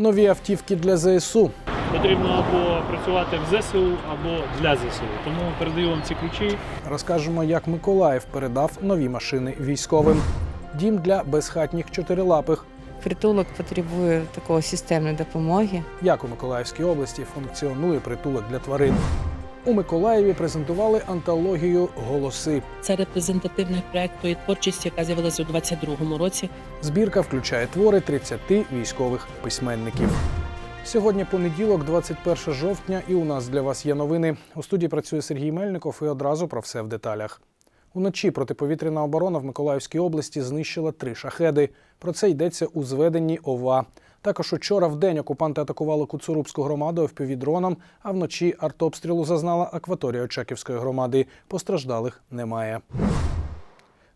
Нові автівки для ЗСУ. Потрібно або працювати в ЗСУ, або для ЗСУ. Тому передаю вам ці ключі. Розкажемо, як Миколаїв передав нові машини військовим. Дім для безхатніх чотирилапих. Притулок потребує такої системної допомоги. Як у Миколаївській області функціонує притулок для тварин. У Миколаєві презентували антологію Голоси. Це репрезентативний проект тої творчості, яка з'явилася у 22-му році. Збірка включає твори 30 військових письменників. Сьогодні понеділок, 21 жовтня, і у нас для вас є новини. У студії працює Сергій Мельников і одразу про все в деталях. Уночі протиповітряна оборона в Миколаївській області знищила три шахеди. Про це йдеться у зведенні ОВА. Також учора в день окупанти атакували Куцурубську громаду впівдроном, а вночі артобстрілу зазнала акваторія Очаківської громади. Постраждалих немає.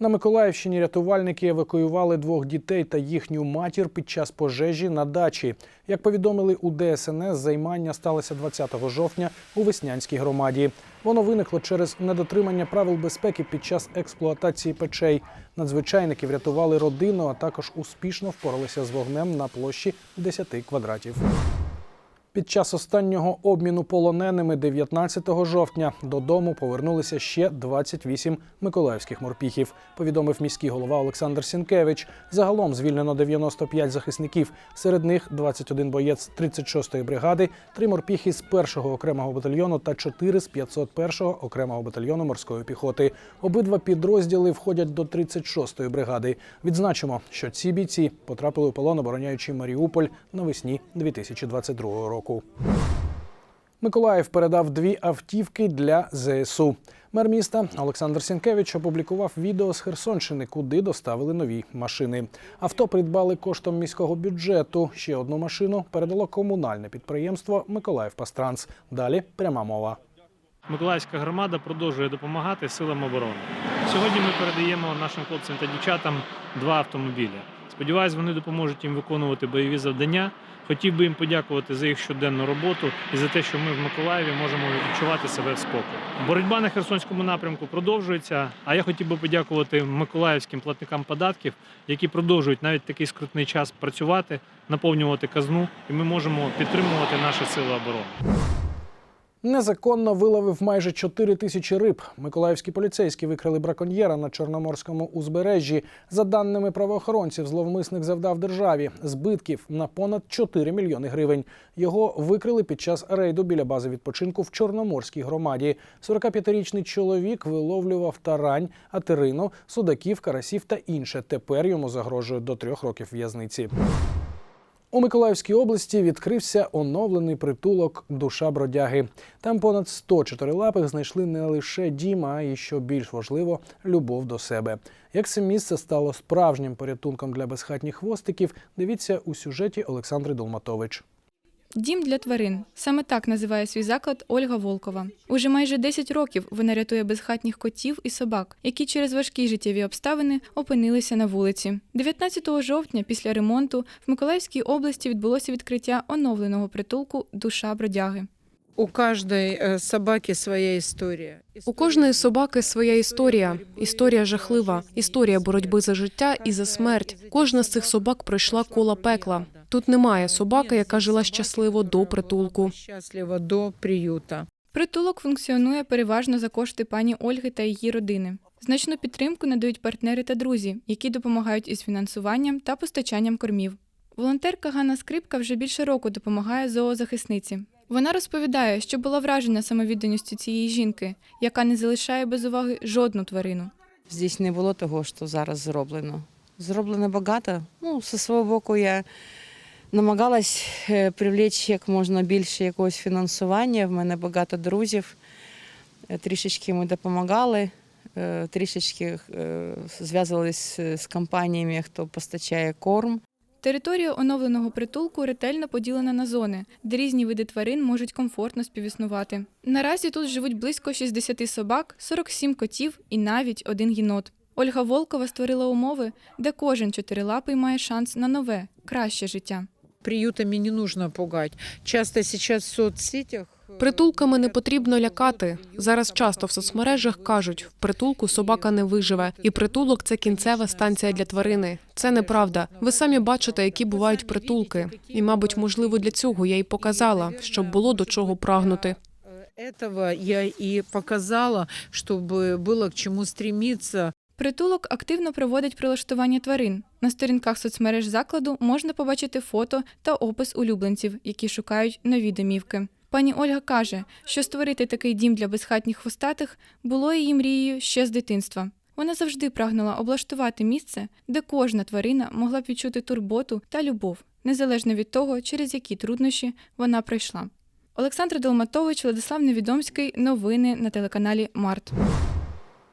На Миколаївщині рятувальники евакуювали двох дітей та їхню матір під час пожежі на дачі. Як повідомили у ДСНС, займання сталося 20 жовтня у Веснянській громаді. Воно виникло через недотримання правил безпеки під час експлуатації печей. Надзвичайники врятували родину, а також успішно впоралися з вогнем на площі 10 квадратів. Під час останнього обміну полоненими 19 жовтня додому повернулися ще 28 миколаївських морпіхів. Повідомив міський голова Олександр Сінкевич. Загалом звільнено 95 захисників. Серед них 21 боєць 36-ї бригади, 3 морпіхи з 1-го окремого батальйону та 4 з 501-го окремого батальйону морської піхоти. Обидва підрозділи входять до 36-ї бригади. Відзначимо, що ці бійці потрапили у полон, обороняючи Маріуполь навесні 2022 року. Миколаїв передав дві автівки для ЗСУ. Мер міста Олександр Сінкевич опублікував відео з Херсонщини, куди доставили нові машини. Авто придбали коштом міського бюджету. Ще одну машину передало комунальне підприємство Миколаїв Пастранс. Далі пряма мова. Миколаївська громада продовжує допомагати силам оборони. Сьогодні ми передаємо нашим хлопцям та дівчатам два автомобілі. Сподіваюсь, вони допоможуть їм виконувати бойові завдання. Хотів би їм подякувати за їх щоденну роботу і за те, що ми в Миколаєві можемо відчувати себе в спокої. Боротьба на Херсонському напрямку продовжується. А я хотів би подякувати миколаївським платникам податків, які продовжують навіть такий скрутний час працювати, наповнювати казну, і ми можемо підтримувати наші сили оборони. Незаконно виловив майже 4 тисячі риб. Миколаївські поліцейські викрили браконьєра на Чорноморському узбережжі. За даними правоохоронців, зловмисник завдав державі збитків на понад 4 мільйони гривень. Його викрили під час рейду біля бази відпочинку в Чорноморській громаді. 45-річний чоловік виловлював тарань, атерину, судаків, карасів та інше. Тепер йому загрожує до трьох років в'язниці. У Миколаївській області відкрився оновлений притулок Душа бродяги. Там понад 100 чотирилапих знайшли не лише дім, а й що більш важливо любов до себе. Як це місце стало справжнім порятунком для безхатніх хвостиків, дивіться у сюжеті Олександри Долматович. Дім для тварин саме так називає свій заклад Ольга Волкова. Уже майже 10 років вона рятує безхатніх котів і собак, які через важкі життєві обставини опинилися на вулиці. 19 жовтня, після ремонту, в Миколаївській області відбулося відкриття оновленого притулку Душа бродяги. У каждой э, собаки своя історія. У кожної собаки своя історія. Історія жахлива, історія боротьби за життя і за смерть. Кожна з цих собак пройшла кола пекла. Тут немає собаки, яка жила щасливо до притулку. Щасливо до приюта. Притулок функціонує переважно за кошти пані Ольги та її родини. Значну підтримку надають партнери та друзі, які допомагають із фінансуванням та постачанням кормів. Волонтерка Ганна Скрипка вже більше року допомагає зоозахисниці. Вона розповідає, що була вражена самовідданістю цієї жінки, яка не залишає без уваги жодну тварину. Здесь не було того, що зараз зроблено. Зроблено багато. Ну, зі свого боку, я намагалась е, привлечь як можна більше якогось фінансування. В мене багато друзів. Е, Трішечки ми допомагали, е, трішечки зв'язувалися з компаніями, хто постачає корм. Територія оновленого притулку ретельно поділена на зони, де різні види тварин можуть комфортно співіснувати. Наразі тут живуть близько 60 собак, 47 котів і навіть один єнот. Ольга Волкова створила умови, де кожен чотирилапий має шанс на нове, краще життя. Приютами не нужно пугать. Часто сейчас в соцсетях Притулками не потрібно лякати. Зараз часто в соцмережах кажуть, в притулку собака не виживе, і притулок це кінцева станція для тварини. Це неправда. Ви самі бачите, які бувають притулки. І, мабуть, можливо, для цього я й показала, щоб було до чого прагнути. Э, Этого я и показала, чтобы было к чему стремиться. Притулок активно проводить прилаштування тварин. На сторінках соцмереж закладу можна побачити фото та опис улюбленців, які шукають нові домівки. Пані Ольга каже, що створити такий дім для безхатніх хвостатих було її мрією ще з дитинства. Вона завжди прагнула облаштувати місце, де кожна тварина могла б відчути турботу та любов, незалежно від того, через які труднощі вона пройшла. Олександр Долматович, Владислав Невідомський. Новини на телеканалі Март.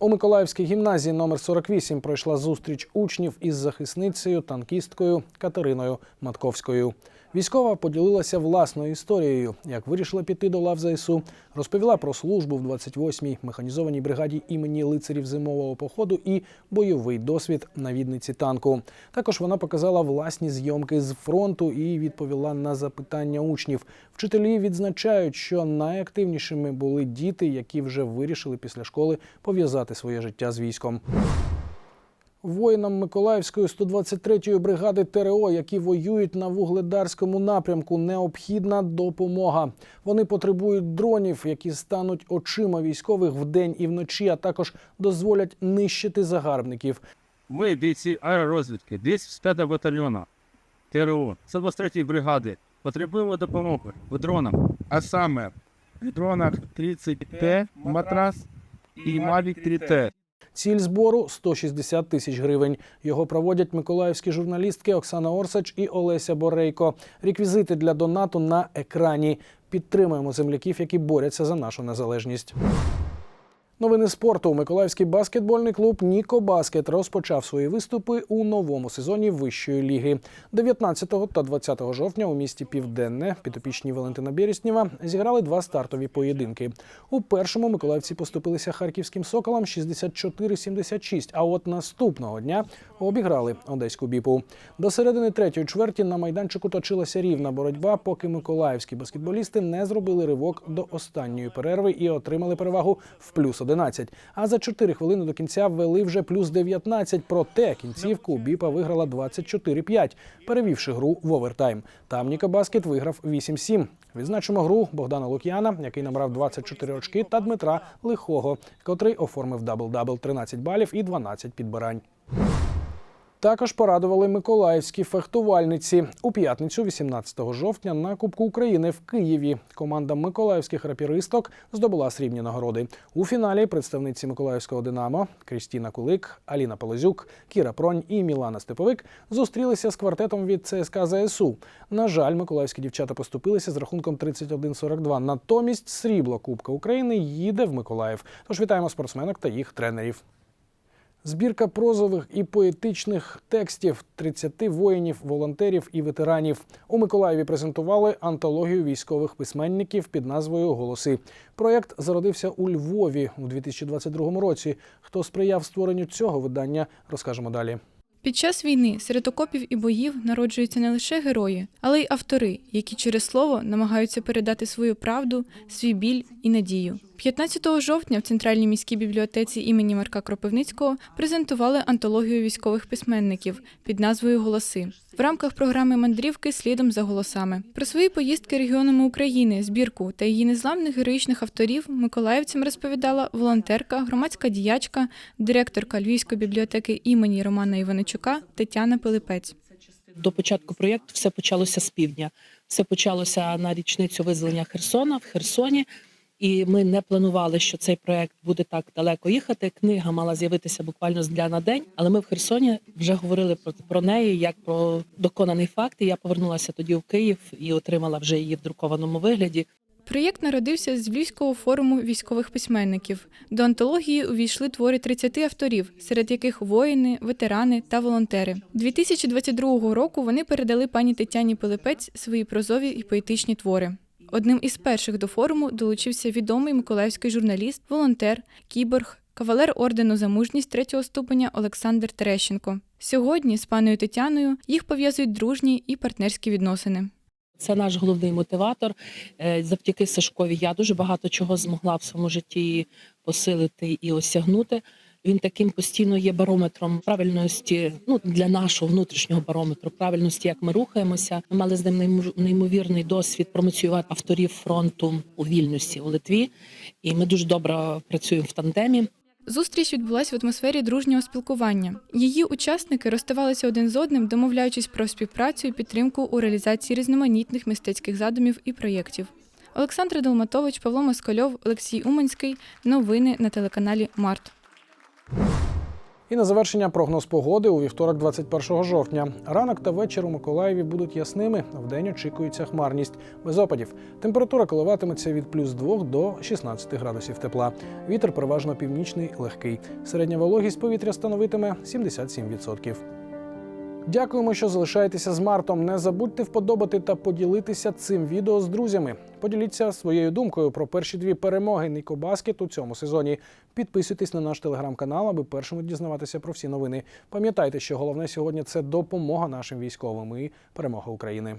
у Миколаївській гімназії номер 48 пройшла зустріч учнів із захисницею танкісткою Катериною Матковською. Військова поділилася власною історією, як вирішила піти до лав ЗСУ, розповіла про службу в 28-й механізованій бригаді імені лицарів зимового походу і бойовий досвід навідниці танку. Також вона показала власні зйомки з фронту і відповіла на запитання учнів. Вчителі відзначають, що найактивнішими були діти, які вже вирішили після школи пов'язати своє життя з військом. Воїнам Миколаївської 123-ї бригади ТРО, які воюють на вугледарському напрямку, необхідна допомога. Вони потребують дронів, які стануть очима військових вдень і вночі, а також дозволять нищити загарбників. Ми, бійці аеророзвідки 205 батальйона ТРО 123 бригади, потребуємо допомоги в дронах, а саме в дронах 30Т матрас і Mavic 3T. Ціль збору 160 тисяч гривень. Його проводять миколаївські журналістки Оксана Орсач і Олеся Борейко. Реквізити для донату на екрані. Підтримуємо земляків, які борються за нашу незалежність. Новини спорту. Миколаївський баскетбольний клуб Ніко Баскет розпочав свої виступи у новому сезоні вищої ліги. 19 та 20 жовтня у місті Південне підопічні Валентина Береснєва зіграли два стартові поєдинки. У першому миколаївці поступилися харківським соколам 64-76, А от наступного дня обіграли одеську біпу. До середини третьої чверті на майданчику точилася рівна боротьба, поки миколаївські баскетболісти не зробили ривок до останньої перерви і отримали перевагу в плюс 11. А за 4 хвилини до кінця ввели вже плюс 19. Проте кінцівку Біпа виграла 24-5, перевівши гру в овертайм. Там Ніка Баскет виграв 8-7. Відзначимо гру Богдана Лук'яна, який набрав 24 очки, та Дмитра Лихого, котрий оформив дабл-дабл 13 балів і 12 підбирань. Також порадували миколаївські фехтувальниці у п'ятницю, 18 жовтня, на Кубку України в Києві. Команда миколаївських рапіристок здобула срібні нагороди. У фіналі представниці Миколаївського Динамо Крістіна Кулик, Аліна Полозюк, Кіра Пронь і Мілана Степовик зустрілися з квартетом від ЦСКА ЗСУ. На жаль, миколаївські дівчата поступилися з рахунком 31-42. Натомість срібло Кубка України їде в Миколаїв. Тож вітаємо спортсменок та їх тренерів. Збірка прозових і поетичних текстів 30 воїнів, волонтерів і ветеранів у Миколаєві презентували антологію військових письменників під назвою Голоси. Проєкт зародився у Львові у 2022 році. Хто сприяв створенню цього видання, розкажемо далі. Під час війни серед окопів і боїв народжуються не лише герої, але й автори, які через слово намагаються передати свою правду, свій біль і надію. 15 жовтня в центральній міській бібліотеці імені Марка Кропивницького презентували антологію військових письменників під назвою Голоси в рамках програми мандрівки слідом за голосами. Про свої поїздки регіонами України, збірку та її незламних героїчних авторів миколаївцям розповідала волонтерка, громадська діячка, директорка Львівської бібліотеки імені Романа Іваничука Тетяна Пилипець. До початку проєкту все почалося з півдня. Все почалося на річницю визволення Херсона в Херсоні. І ми не планували, що цей проект буде так далеко їхати. Книга мала з'явитися буквально з дня на день, але ми в Херсоні вже говорили про, про неї як про доконаний факт. І я повернулася тоді в Київ і отримала вже її в друкованому вигляді. Проєкт народився з Львівського форуму військових письменників. До антології увійшли твори 30 авторів, серед яких воїни, ветерани та волонтери. 2022 року вони передали пані Тетяні Пилипець свої прозові і поетичні твори. Одним із перших до форуму долучився відомий миколаївський журналіст, волонтер, кіборг, кавалер ордену за мужність третього ступеня Олександр Терещенко. Сьогодні з паною Тетяною їх пов'язують дружні і партнерські відносини. Це наш головний мотиватор. Е, Завдяки Сашкові я дуже багато чого змогла в своєму житті посилити і осягнути. Він таким постійно є барометром правильності, ну для нашого внутрішнього барометру, правильності, як ми рухаємося. Ми мали з ним неймо- неймовірний досвід промоціювати авторів фронту у вільності у Литві, і ми дуже добре працюємо в тандемі. Зустріч відбулась в атмосфері дружнього спілкування. Її учасники розставалися один з одним, домовляючись про співпрацю і підтримку у реалізації різноманітних мистецьких задумів і проєктів. Олександр Долматович, Павло Москальов, Олексій Уманський. Новини на телеканалі Март. І на завершення прогноз погоди у вівторок, 21 жовтня. Ранок та вечір у Миколаєві будуть ясними. Вдень очікується хмарність без опадів. Температура коливатиметься від плюс 2 до 16 градусів тепла. Вітер переважно північний, легкий. Середня вологість повітря становитиме 77%. Дякуємо, що залишаєтеся з Мартом. Не забудьте вподобати та поділитися цим відео з друзями. Поділіться своєю думкою про перші дві перемоги Ніко Баскет у цьому сезоні. Підписуйтесь на наш телеграм-канал, аби першими дізнаватися про всі новини. Пам'ятайте, що головне сьогодні це допомога нашим військовим і перемога України.